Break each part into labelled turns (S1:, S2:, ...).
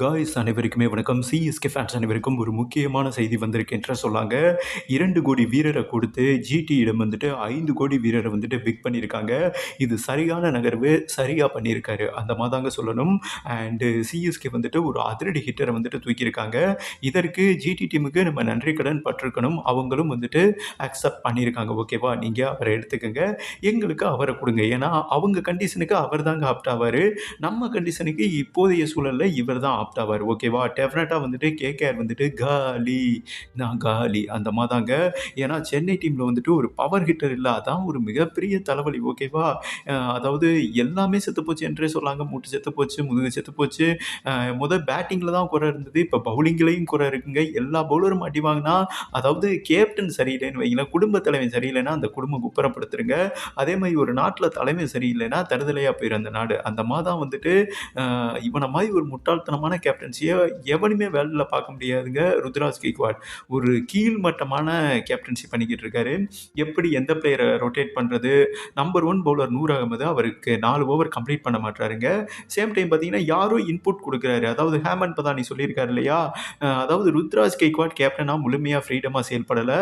S1: Guys அனைவருக்குமே வணக்கம். CSK fans அனைவருக்கும் ஒரு முக்கியமான செய்தி வந்திருக்கின்ற சொல்லாங்க. இரண்டு கோடி வீரரை கொடுத்து ஜிடியிடம் வந்துட்டு ஐந்து கோடி வீரரை வந்துட்டு பிக் பண்ணியிருக்காங்க. இது சரியான நகர்வு சரியாக பண்ணியிருக்காரு. அந்த மாதாங்க சொல்லணும். அண்டு சிஎஸ்கே வந்துட்டு ஒரு அதிரடி ஹிட்டரை வந்துட்டு தூக்கியிருக்காங்க. இதற்கு ஜிடி டீமுக்கு நம்ம நன்றி கடன் பட்டிருக்கணும். அவங்களும் வந்துட்டு அக்செப்ட் பண்ணியிருக்காங்க. ஓகேவா நீங்கள் அவரை எடுத்துக்கோங்க. எங்களுக்கு அவரை கொடுங்க. ஏன்னா அவங்க கண்டிஷனுக்கு அவர் தாங்க ஆப்ட் ஆவார். நம்ம கண்டிஷனுக்கு இப்போதைய சூழலில் இவர் தான் ஆப்ட் ஓகேவா? டெஃபினட்டாக வந்துட்டு கேகேஆர் வந்துட்டு காலி. நான் காலி. அந்த மாதாங்க ஏன்னா சென்னை டீமில் வந்துட்டு ஒரு பவர் ஹிட்டர் இல்லை. அதான் ஒரு மிகப்பெரிய தலைவலி ஓகேவா? அதாவது எல்லாமே செத்து போச்சு என்றே சொல்லாங்க. மூட்டு செத்து போச்சு முதுகு செத்து போச்சு. முத பேட்டிங்கில் தான் குறை இருந்தது. இப்போ பவுலிங்லேயும் குறை இருக்குங்க. எல்லா பவுலரும் அடி வாங்கினா அதாவது கேப்டன் சரியில்லைன்னு வைங்களேன் குடும்ப தலைவன் சரியில்லைன்னா அந்த குடும்பம் குப்புறப்படுத்துருங்க அதே மாதிரி ஒரு நாட்டில் தலைமை சரியில்லைன்னா தருதலையாக போயிடும் அந்த நாடு. அந்த மாதம் வந்துட்டு இவனை மாதிரி ஒரு முட்டாள்தனமான கேப்டன்சியை எவனுமே வேலையில் பார்க்க முடியாதுங்க. ருத்ராஜ் கெய்க்வாட். ஒரு கீழ்மட்டமான கேப்டன்சி பண்ணிக்கிட்டு இருக்காரு. எப்படி எந்த பிளேயரை ரொட்டேட் பண்ணுறது number one bowler Noor Ahmad அவருக்கு நாலு ஓவர் கம்ப்ளீட் பண்ண மாட்டாருங்க சேம் டைம் பார்த்தீங்கன்னா யாரோ இன்புட் கொடுக்குறாரு. அதாவது ஹேமன் பதானி சொல்லியிருக்காரு இல்லையா? அதாவது ருத்ராஜ் கேக்வாட் கேப்டனாக முழுமையாக ஃப்ரீடமாக செயல்படலை.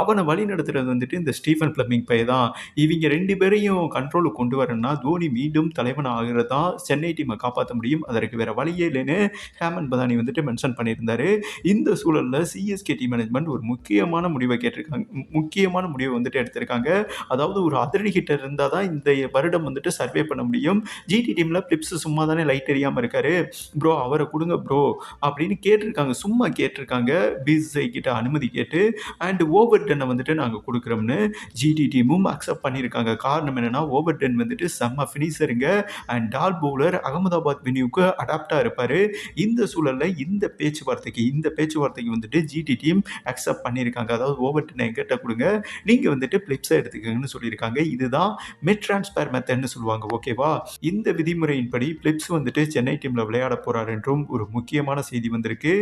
S1: அவனை வழி நடத்துறது வந்துட்டு இந்த ஸ்டீஃபன் பிளமிங் பை தான். இவங்க ரெண்டு பேரையும் கண்ட்ரோலுக்கு கொண்டு வரணும்னா தோனி மீண்டும் தலைவன் ஆகிறது தான் சென்னை டீமை காப்பாற்ற முடியும் அதற்கு வேற வழியே இல்லைன்னு ஹேமன் பதானி வந்துட்டு மென்ஷன் பண்ணியிருந்தாரு. இந்த சூழலில் சிஎஸ்கே டி மேனேஜ்மெண்ட் ஒரு முக்கியமான முடிவை கேட்டிருக்காங்க முக்கியமான முடிவை வந்துட்டு எடுத்திருக்காங்க. அதாவது ஒரு அதிரடி ஹிட்டர் இருந்தால் தான் இந்த வருடம் வந்துட்டு சர்வே பண்ண முடியும். ஜிடி டீமில் பிளிப்ஸ் சும்மா தானே லைட் எரியாமல் இருக்காரு. ப்ரோ அவரை கொடுங்க ப்ரோ அப்படின்னு கேட்டிருக்காங்க. சும்மா கேட்டிருக்காங்க. பிசிஐ கிட்ட அனுமதி கேட்டு அண்ட் ஓவர் டென்னை வந்துட்டு நாங்கள் கொடுக்குறோம்னு ஜிடி டீமும் அக்செப்ட் பண்ணியிருக்காங்க. காரணம் என்னென்னா ஓவர் டென் வந்துட்டு செம்ம ஃபினிஷருங்க அண்ட் டால் பவுலர் அகமதாபாத் வினியூக்கு அடாப்டாக இருப்பார். இந்த சூழலில் இந்த பேச்சுவார்த்தைக்கு இந்த பேச்சுவார்த்தைக்கு வந்துட்டு ஜிடி டீம் அக்செப்ட் பண்ணியிருக்காங்க. அதாவது ஓவர் டென் எங்கிட்ட கொடுங்க. நீங்கள் வந்துட்டு பிளிப்ஸை எடுத்துக்கங்கன்னு சொல்லியிருக்காங்க. இதுதான் மெட் ட்ரான்ஸ்பர் மெத்தட்னு சொல்லுவாங்க. ஓகேவா இந்த விதிமுறையின்படி பிளிப்ஸ் வந்துட்டு சென்னை டீமில் விளையாட போகிறார் என்றும் ஒரு முக்கியமான செய்தி வந்திருக்கு.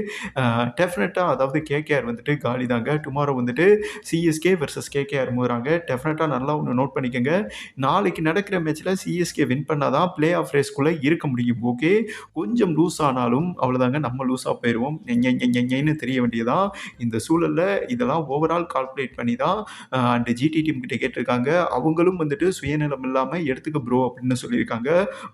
S1: டெஃபினட்டாக அதாவது கேகேஆர் வந்துட்டு காலி தாங்க டுமாரோ வந்துட்டு சிஎஸ்கே வர்சஸ் கேகேஆர் போகிறாங்க டெஃபினட்டாக நல்லா ஒன்று நோட் பண்ணிக்கோங்க. நாளைக்கு நடக்கிற மேட்ச்சில் சிஎஸ்கே வின் பண்ணால் தான் பிளே ஆஃப் ரேஸ்க்குள்ளே இருக்க முடியும். ஓகே கொஞ்சம் லூஸ் ஆனாலும் அவ்வளோதாங்க நம்ம லூஸாக போயிடுவோம் ஞன்னு தெரிய வேண்டியதான் இந்த சூழலில் இதெல்லாம் ஓவரால் கால்குலேட் பண்ணி தான் அண்ட் ஜிடி டீம் கிட்ட கேட்டிருக்காங்க. அவங்களும் வந்துட்டு சுயநலம் இல்லாமல் எடுத்துக்க ப்ரோ அப்படின்னு சொல்லியிருக்காங்க.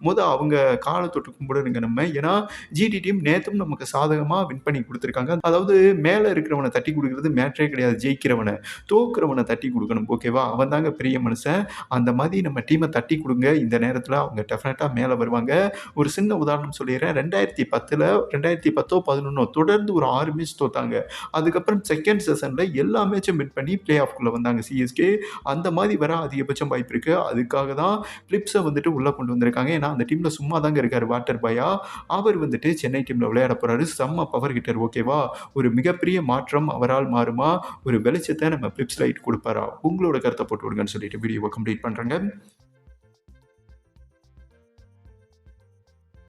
S1: முத அவங்க காலை தொட்டு கும்பிடுங்க நம்ம. ஏன்னா ஜிடி டீம் நேற்றும் நமக்கு சாதகமாக வின் பண்ணி கொடுத்துருக்காங்க. அதாவது மேலே இருக்கிறவனை தட்டி கொடுக்கறது மேட்ரே கிடையாது. ஜெயிக்கிறவனை தோக்குறவனை தட்டி கொடுக்கணும் ஓகேவா அவன் தாங்க பெரிய மனுஷன். அந்த மாதிரி நம்ம டீமை தட்டி கொடுங்க. இந்த நேரத்தில் அவங்க டெஃபினட்டாக மேலே வருவாங்க. ஒரு சின்ன உதாரணம் சொல்லிடுறேன். ரெண்டாயிரத்தி பத்து பத்தில் ரெண்டாயிரத்தி பத்தோ பதினொன்னோ தொடர்ந்து ஒரு ஆறு மேட்ச் தோத்தாங்க. அதுக்கப்புறம் செகண்ட் செஷனில் எல்லா மேட்சும் மிட் பண்ணி பிளே ஆஃப்குள்ளே வந்தாங்க சிஎஸ்கே அந்த மாதிரி வர அதிகபட்சம் வாய்ப்பு இருக்குது அதுக்காக தான் பிளிப்ஸை வந்துட்டு உள்ளே கொண்டு வந்திருக்காங்க. ஏன்னா அந்த டீமில் சும்மா தாங்க இருக்கார் வாட்டர் பாயா அவர் வந்துட்டு சென்னை டீமில் விளையாட போகிறாரு செம்ம பவர் ஹிட்டர் ஓகேவா ஒரு மிகப்பெரிய மாற்றம் அவரால் மாறுமா? ஒரு வெளிச்சத்தை நம்ம பிளிப்ஸ் லைட் கொடுப்பாரா? உங்களோட கருத்தை போட்டு விடுங்கன்னு சொல்லிட்டு வீடியோவை கம்ப்ளீட் பண்ணுறேங்க